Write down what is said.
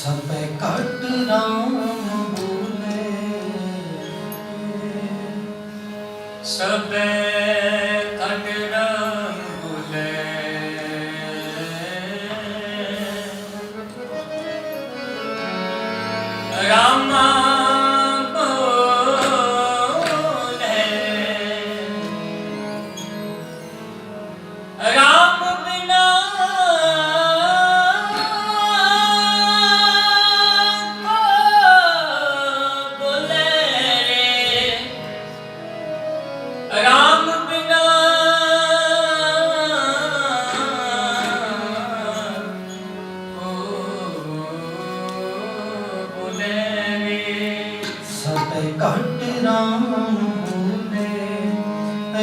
ਸਭੇ ਘਟ ਰਾਮ ਬੋਲੇ। ਸਭੇ